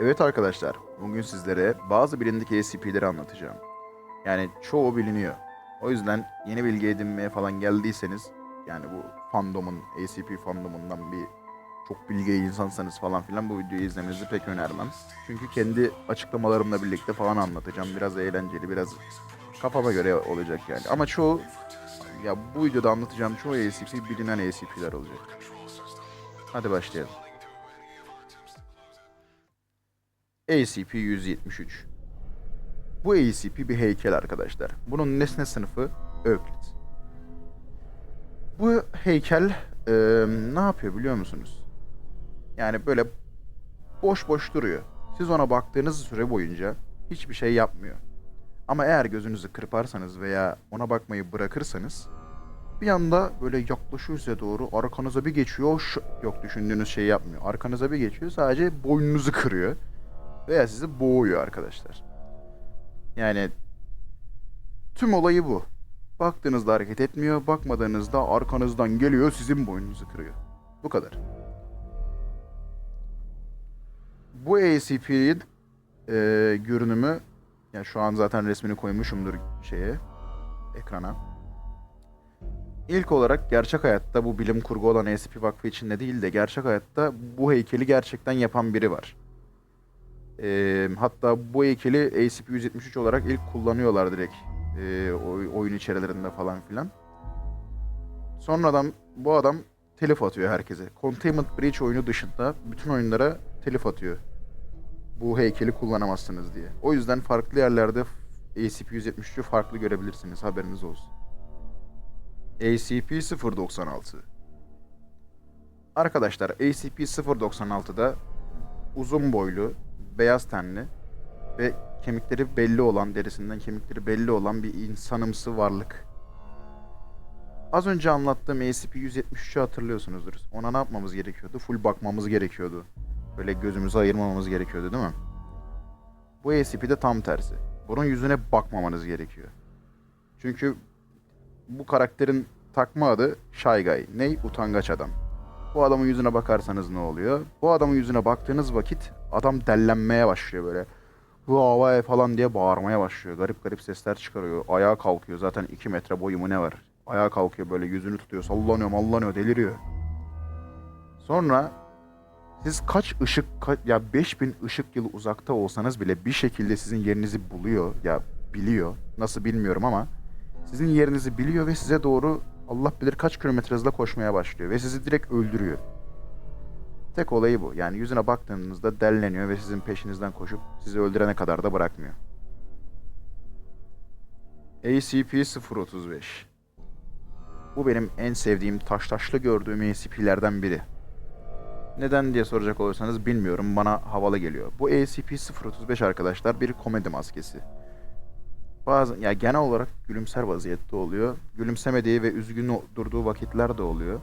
Evet arkadaşlar, bugün sizlere bazı bilindik ACP'leri anlatacağım. Yani çoğu biliniyor. O yüzden yeni bilgi edinmeye falan geldiyseniz, yani bu fandomun, ACP fandomundan bir çok bilgi insansanız falan filan bu videoyu izlemenizi pek önermem. Çünkü kendi açıklamalarımla birlikte falan anlatacağım. Biraz eğlenceli, biraz kafama göre olacak yani. Ama çoğu, ya bu videoda anlatacağım çoğu ACP bilinen ACP'ler olacak. Hadi başlayalım. ACP-173. Bu ACP bir heykel arkadaşlar. Bunun nesne sınıfı Euclid. Bu heykel eee, ne yapıyor biliyor musunuz? Yani böyle boş boş duruyor. Siz ona baktığınız süre boyunca hiçbir şey yapmıyor. Ama eğer gözünüzü kırparsanız veya ona bakmayı bırakırsanız bir anda böyle yaklaşıyor size doğru arkanıza bir geçiyor. Şu, yok düşündüğünüz şeyi yapmıyor. Arkanıza bir geçiyor sadece boynunuzu kırıyor veya sizi boğuyor arkadaşlar. Yani tüm olayı bu. Baktığınızda hareket etmiyor, bakmadığınızda arkanızdan geliyor sizin boynunuzu kırıyor. Bu kadar. Bu ACP'nin e, görünümü ya şu an zaten resmini koymuşumdur şeye ekrana. İlk olarak gerçek hayatta bu bilim kurgu olan ACP Vakfı içinde değil de gerçek hayatta bu heykeli gerçekten yapan biri var. Ee, hatta bu heykeli ACP-173 olarak ilk kullanıyorlar direkt oy- oyun içerilerinde falan filan. Sonradan bu adam telif atıyor herkese. Containment Breach oyunu dışında bütün oyunlara telif atıyor. Bu heykeli kullanamazsınız diye. O yüzden farklı yerlerde ACP-173'ü farklı görebilirsiniz haberiniz olsun. ACP-096 Arkadaşlar ACP-096'da uzun boylu, beyaz tenli ve kemikleri belli olan, derisinden kemikleri belli olan bir insanımsı varlık. Az önce anlattığım ACP-173'ü hatırlıyorsunuzdur. Ona ne yapmamız gerekiyordu? Full bakmamız gerekiyordu. Böyle gözümüzü ayırmamamız gerekiyordu değil mi? Bu ACP'de tam tersi. Bunun yüzüne bakmamanız gerekiyor. Çünkü bu karakterin takma adı Shy Guy. Ney? Utangaç adam. Bu adamın yüzüne bakarsanız ne oluyor? Bu adamın yüzüne baktığınız vakit adam dellenmeye başlıyor böyle. Bu havaya falan diye bağırmaya başlıyor. Garip garip sesler çıkarıyor. Ayağa kalkıyor. Zaten 2 metre boyu mu ne var? Ayağa kalkıyor böyle yüzünü tutuyor. Sallanıyor mallanıyor deliriyor. Sonra siz kaç ışık ka- ya 5000 ışık yılı uzakta olsanız bile bir şekilde sizin yerinizi buluyor ya biliyor. Nasıl bilmiyorum ama sizin yerinizi biliyor ve size doğru Allah bilir kaç kilometre hızla koşmaya başlıyor ve sizi direkt öldürüyor. Tek olayı bu. Yani yüzüne baktığınızda delleniyor ve sizin peşinizden koşup sizi öldürene kadar da bırakmıyor. ACP-035 Bu benim en sevdiğim taş taşlı gördüğüm ACP'lerden biri. Neden diye soracak olursanız bilmiyorum bana havalı geliyor. Bu ACP-035 arkadaşlar bir komedi maskesi. Bazı ya genel olarak gülümser vaziyette oluyor. Gülümsemediği ve üzgün durduğu vakitler de oluyor.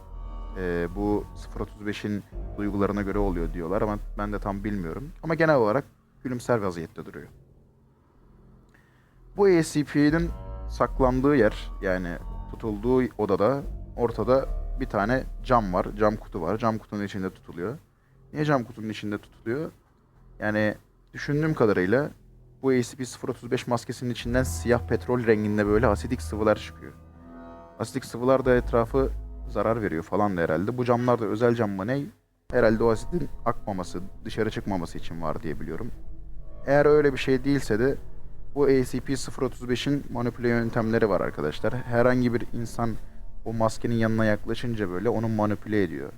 Ee, bu 035'in duygularına göre oluyor diyorlar ama ben de tam bilmiyorum. Ama genel olarak gülümser vaziyette duruyor. Bu ACP'nin saklandığı yer yani tutulduğu odada ortada bir tane cam var. Cam kutu var. Cam kutunun içinde tutuluyor. Niye cam kutunun içinde tutuluyor? Yani düşündüğüm kadarıyla bu ACP-035 maskesinin içinden siyah petrol renginde böyle asidik sıvılar çıkıyor. Asidik sıvılar da etrafı zarar veriyor falan da herhalde. Bu camlar da özel cam mı ne? Herhalde o asidin akmaması, dışarı çıkmaması için var diye biliyorum. Eğer öyle bir şey değilse de bu ACP-035'in manipüle yöntemleri var arkadaşlar. Herhangi bir insan o maskenin yanına yaklaşınca böyle onu manipüle ediyor.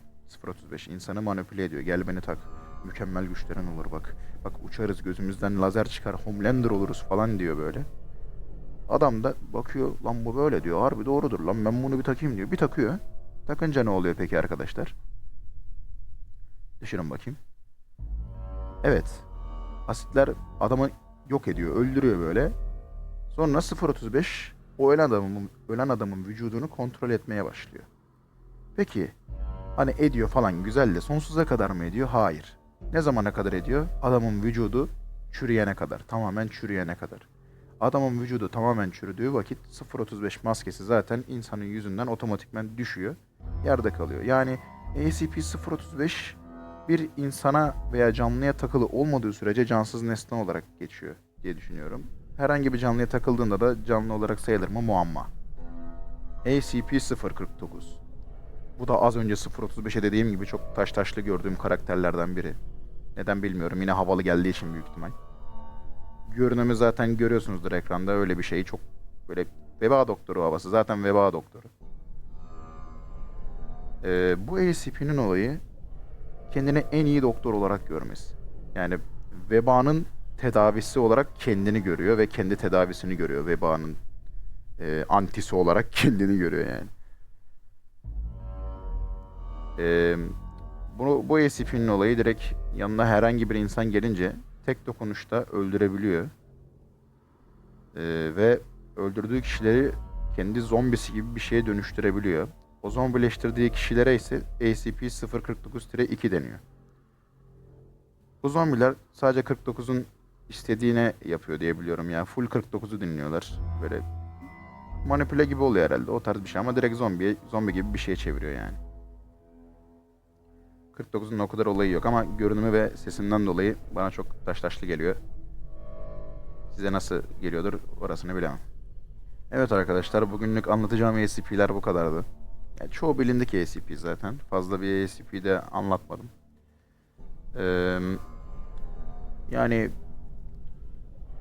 035 insanı manipüle ediyor. Gel beni tak. Mükemmel güçlerin olur bak. Bak uçarız gözümüzden lazer çıkar. Homelander oluruz falan diyor böyle. Adam da bakıyor lan bu böyle diyor. Harbi doğrudur lan ben bunu bir takayım diyor. Bir takıyor. Takınca ne oluyor peki arkadaşlar? Düşünün bakayım. Evet. Asitler adamı yok ediyor, öldürüyor böyle. Sonra 035 o ölen adamın ölen adamın vücudunu kontrol etmeye başlıyor. Peki hani ediyor falan güzel de sonsuza kadar mı ediyor? Hayır. Ne zamana kadar ediyor? Adamın vücudu çürüyene kadar, tamamen çürüyene kadar. Adamın vücudu tamamen çürüdüğü vakit 0.35 maskesi zaten insanın yüzünden otomatikman düşüyor. Yerde kalıyor. Yani ACP-035 bir insana veya canlıya takılı olmadığı sürece cansız nesne olarak geçiyor diye düşünüyorum. Herhangi bir canlıya takıldığında da canlı olarak sayılır mı muamma. ACP-049 Bu da az önce 035'e dediğim gibi çok taş taşlı gördüğüm karakterlerden biri. Neden bilmiyorum. Yine havalı geldiği için büyük ihtimal. Görünümü zaten görüyorsunuzdur ekranda. Öyle bir şey çok böyle veba doktoru havası. Zaten veba doktoru. Ee, bu ACP'nin olayı kendini en iyi doktor olarak görmesi. Yani vebanın tedavisi olarak kendini görüyor ve kendi tedavisini görüyor. Vebanın e, antisi olarak kendini görüyor yani. Ee, bunu, bu ACP'nin olayı direkt yanına herhangi bir insan gelince tek dokunuşta öldürebiliyor. Ee, ve öldürdüğü kişileri kendi zombisi gibi bir şeye dönüştürebiliyor. O zombileştirdiği kişilere ise ACP-049-2 deniyor. Bu zombiler sadece 49'un istediğine yapıyor diye biliyorum ya. Full 49'u dinliyorlar. Böyle manipüle gibi oluyor herhalde. O tarz bir şey ama direkt zombi, zombi gibi bir şeye çeviriyor yani. 49'un o kadar olayı yok ama görünümü ve sesinden dolayı bana çok taş taşlı geliyor. Size nasıl geliyordur orasını bilemem. Evet arkadaşlar bugünlük anlatacağım ACP'ler bu kadardı. Yani çoğu bilindik ACP zaten. Fazla bir ACP de anlatmadım. Ee, yani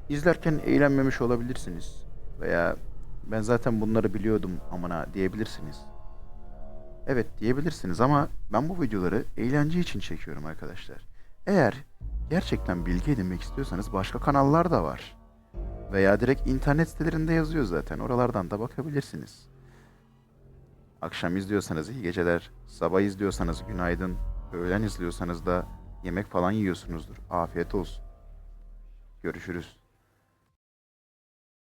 izlerken eğlenmemiş olabilirsiniz. Veya ben zaten bunları biliyordum amına diyebilirsiniz. Evet diyebilirsiniz ama ben bu videoları eğlence için çekiyorum arkadaşlar. Eğer gerçekten bilgi edinmek istiyorsanız başka kanallar da var. Veya direkt internet sitelerinde yazıyor zaten. Oralardan da bakabilirsiniz. Akşam izliyorsanız iyi geceler, sabah izliyorsanız günaydın, öğlen izliyorsanız da yemek falan yiyorsunuzdur. Afiyet olsun. Görüşürüz.